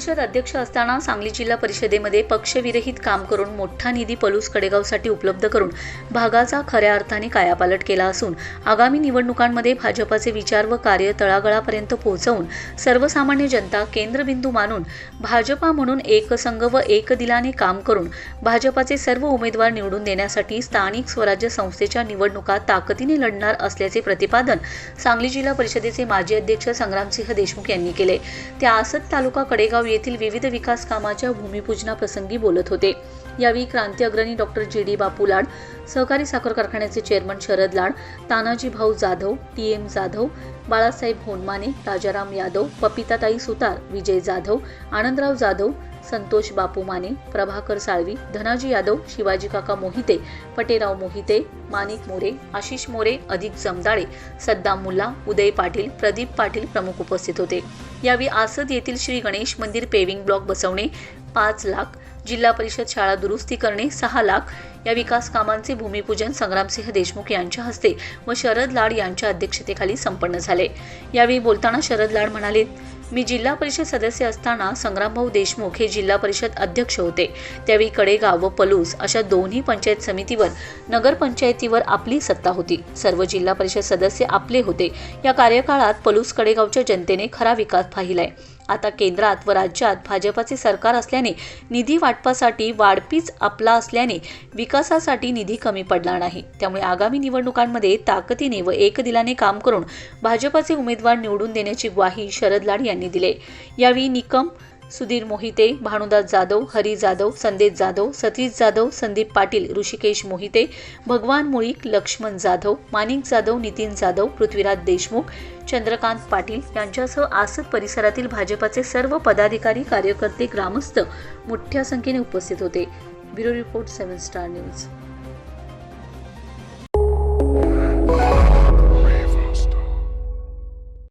परिषद अध्यक्ष असताना सांगली जिल्हा परिषदेमध्ये पक्षविरहित काम करून मोठा निधी पलूस कडेगावसाठी उपलब्ध करून भागाचा खऱ्या अर्थाने कायापालट केला असून आगामी निवडणुकांमध्ये भाजपाचे विचार व कार्य तळागळापर्यंत पोहोचवून सर्वसामान्य जनता केंद्रबिंदू मानून भाजपा म्हणून एकसंघ व एकदिलाने काम करून भाजपाचे सर्व उमेदवार निवडून देण्यासाठी स्थानिक स्वराज्य संस्थेच्या निवडणुका ताकदीने लढणार असल्याचे प्रतिपादन सांगली जिल्हा परिषदेचे माजी अध्यक्ष संग्रामसिंह देशमुख यांनी केले. त्या आसत तालुका कडेगाव येथील विविध विकास कामाच्या भूमिपूजनाप्रसंगी बोलत होते. यावेळी क्रांती अग्रणी डॉक्टर जी डी बापू लाड सहकारी साखर कारखान्याचे chairman Sharad Lad Tanaji Bhau Jadhav T M Jadhav Balasaheb Honmane Rajaram Yadav Papitatai Sutar Vijay Jadhav Anandrao Jadhav Santosh Bapu Mane Prabhakar Salvi Dhanaji Yadav Shivaji Kaka Mohite पटेराव Mohite माणिक मोरे आशिष मोरे अधिक जमदाळे सद्दाम मुल्ला उदय पाटील प्रदीप पाटील प्रमुख उपस्थित होते. यावेळी आसद येथील श्री गणेश मंदिर पेविंग ब्लॉक बसवणे पाच लाख जिल्हा परिषद शाळा दुरुस्ती करणे सहा लाख या विकास कामांचे भूमिपूजन संग्रामसिंह देशमुख यांच्या हस्ते व शरद लाड यांच्या अध्यक्षतेखाली संपन्न झाले. यावेळी बोलताना शरद लाड म्हणाले मी जिल्हा परिषद सदस्य असताना संग्रामभाऊ देशमुख हे जिल्हा परिषद अध्यक्ष होते. त्यावेळी कडेगाव व पलूस अशा दोन्ही पंचायत समितीवर नगरपंचायतीवर आपली सत्ता होती. सर्व जिल्हा परिषद सदस्य आपले होते. या कार्यकाळात पलूस कडेगावच्या जनतेने खरा विकास पाहिलाय. आता केंद्रात व राज्यात भाजपाचे सरकार असल्याने निधी वाटपासाठी वाढपीच आपला असल्याने विकासासाठी निधी कमी पडणार नाही. त्यामुळे आगामी निवडणुकांमध्ये ताकदीने व एकदिलाने काम करून भाजपाचे उमेदवार निवडून देण्याची ग्वाही शरद लाड यांनी दिले. यावेळी निकम सुधीर मोहिते भानुदास जाधव हरी जाधव संदेश जाधव सतीश जाधव संदीप पाटील ऋषिकेश मोहिते भगवान मुळीक लक्ष्मण जाधव माणिक जाधव नितीन जाधव पृथ्वीराज देशमुख चंद्रकांत पाटील यांच्यासह आसत परिसरातील भाजपाचे सर्व पदाधिकारी कार्यकर्ते ग्रामस्थ मोठ्या संख्येने उपस्थित होते. Bureau report seven star news.